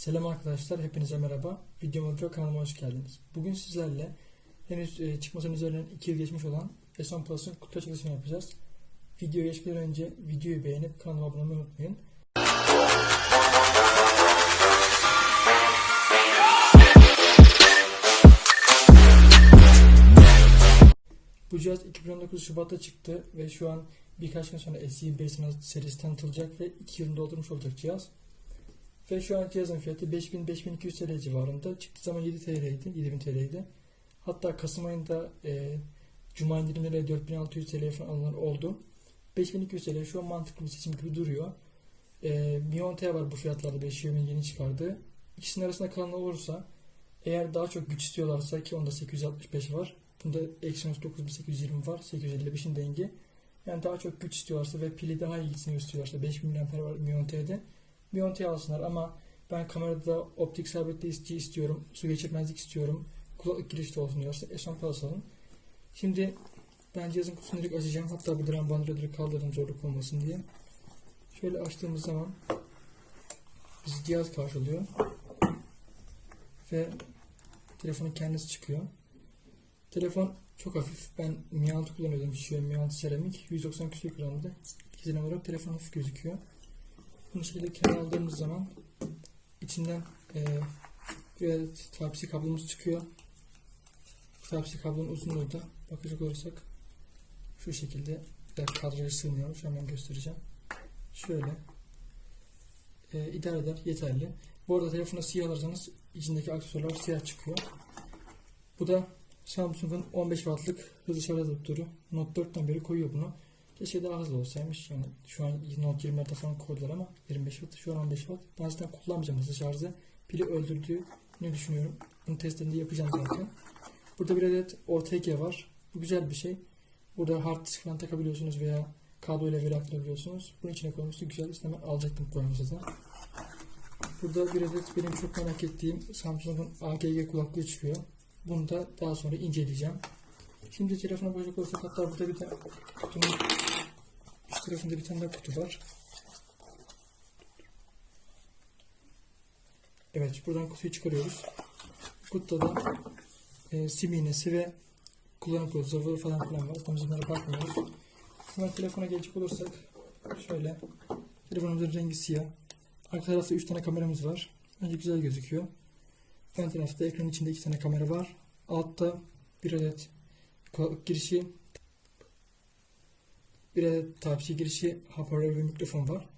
Selam arkadaşlar, hepinize merhaba. Videoma ve kanalıma hoş geldiniz. Bugün sizlerle henüz e, çıkmasının üzerinden 2 yıl geçmiş olan S10 Plus'ın kutu açılışını yapacağız. Videoya geçmeden önce videoyu beğenip kanalıma abone olmayı unutmayın. Bu cihaz 2019 Şubat'ta çıktı ve şu an birkaç gün sonra SE5 serisi tanıtılacak ve 2 yılını doldurmuş olacak cihaz. Ve şu an cihazın fiyatı 5000-5200 TL civarında. Çıktığı zaman 7 TL'ydi, 7000 TL'ydi. Hatta Kasım ayında e, Cuma indirimleriyle 4600 TL falan alınan oldu. 5200 TL şu an mantıklı bir seçim gibi duruyor. E, Mi 10 T var bu fiyatlarda 5 Xiaomi'nin yeni çıkardığı. İkisinin arasında kalan olursa eğer daha çok güç istiyorlarsa ki onda 865 var. Bunda Exynos 9820 var. 855'in dengi. Yani daha çok güç istiyorlarsa ve pili daha iyi gitsin istiyorlarsa 5000 mAh var Mi 10 T'de. Mi 10 T alsınlar ama ben kamerada optik sabitleyici istiyorum, su geçirmezlik istiyorum, kulaklık girişte olsun diyorsa S10 Plus alın. Şimdi ben cihazın kutusunu direkt açacağım. Hatta burada ben bandırı direkt kaldırdım zorluk olmasın diye. Şöyle açtığımız zaman bizi cihaz karşılıyor. Ve telefonun kendisi çıkıyor. Telefon çok hafif. Ben Mi 6 kullanıyordum. Xiaomi Mi 6 seramik. 190 küsur gramdı. İkisinden olarak telefon hafif gözüküyor. Bunu şöyle kenara aldığımız zaman içinden e, bir Type-C kablomuz çıkıyor. Type-C kablonun uzunluğu da bakacak olursak şu şekilde kadraja sığmıyormuş. Hemen göstereceğim. Şöyle e, idare eder. Yeterli. Bu arada telefonu siyah alırsanız içindeki aksesuarlar siyah çıkıyor. Bu da Samsung'un 15 wattlık hızlı şarj adaptörü. Note 4'ten beri koyuyor bunu. Keşke daha hızlı olsaymış. Yani şu an Note 20'lerde falan koydular ama 25 watt şu an 15 watt. Ben zaten kullanmayacağım hızlı şarjı. Pili öldürdüğünü düşünüyorum. Bunu testlerini yapacağım zaten. Burada bir adet OTG var. Bu güzel bir şey. Burada hard disk falan takabiliyorsunuz veya kabloyla veri aktarabiliyorsunuz. Bunun içine koymuştu. Güzel. İstemem alacaktım koymuştu da. Burada bir adet benim çok merak ettiğim Samsung'un AGG kulaklığı çıkıyor. Bunu da daha sonra inceleyeceğim. Şimdi telefona bakacak olursak hatta burada bir tane kutunun üst tarafında bir tane daha kutu var. Evet buradan kutuyu çıkarıyoruz. Kutuda da e, sim iğnesi ve kullanım kılavuzu falan filan var. Tam bunlara bakmıyoruz. Hemen telefona gelecek olursak şöyle telefonumuzun rengi siyah. Arka tarafta 3 tane kameramız var. Bence güzel gözüküyor. Ön tarafta ekran içinde 2 tane kamera var. Altta bir adet kulaklık girişi, bir adet Type-C girişi, hoparlör ve mikrofon var.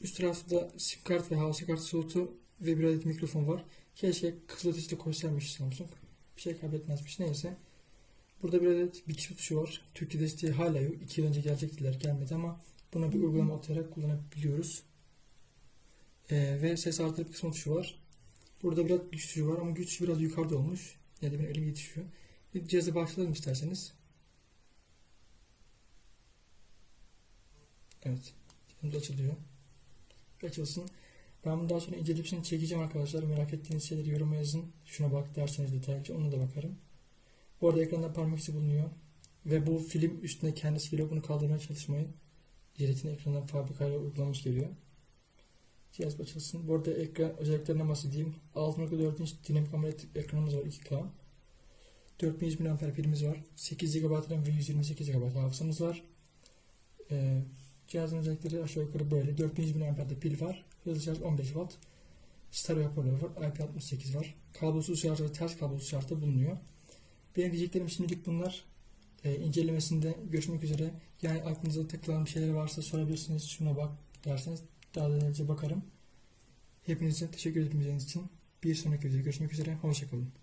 Üst tarafta da sim kart ve hafıza kartı slotu ve bir adet mikrofon var. Keşke kızılötesi de koysaymış Samsung. Bir şey kaybetmezmiş. Neyse. Burada bir adet Bixby tuşu var. Türkçe desteği hala yok. 2 yıl önce gelecektiler gelmedi ama buna bir uygulama atarak kullanabiliyoruz. Ee, ve ses artırıp kısmı tuşu var. Burada biraz güç tuşu var ama güç tuşu biraz yukarıda olmuş. Yani benim elim yetişiyor. Bir cihazı başlayalım isterseniz. Evet. Cihazımız açılıyor. Açılsın. Ben bunu daha sonra incelemesini çekeceğim arkadaşlar. Merak ettiğiniz şeyleri yoruma yazın. Şuna bak derseniz detaylıca ona da bakarım. Bu arada ekranda parmak izi bulunuyor. Ve bu film üstüne kendisi geliyor. Bunu kaldırmaya çalışmayın. Jelatin ekrandan fabrikayla uygulanmış geliyor. Cihaz açılsın. Bu arada ekran özelliklerine bahsedeyim. 6.4 inç dinamik AMOLED ekranımız var 2K. 4100 mAh pilimiz var. 8 GB RAM ve 128 GB hafızamız var. Ee, cihazın özellikleri aşağı yukarı böyle. 4100 mAh'de pil var. Hızlı şarj 15 Watt. Stereo hoparlör var. IP68 var. Kablosuz şarj ve ters kablosuz şarj da bulunuyor. Benim diyeceklerim şimdilik bunlar. Ee, incelemesinde görüşmek üzere. Yani aklınıza takılan bir şeyler varsa sorabilirsiniz. Şuna bak derseniz daha detaylıca bakarım. Hepinize teşekkür ederim için. Bir sonraki videoda görüşmek üzere. Hoşçakalın.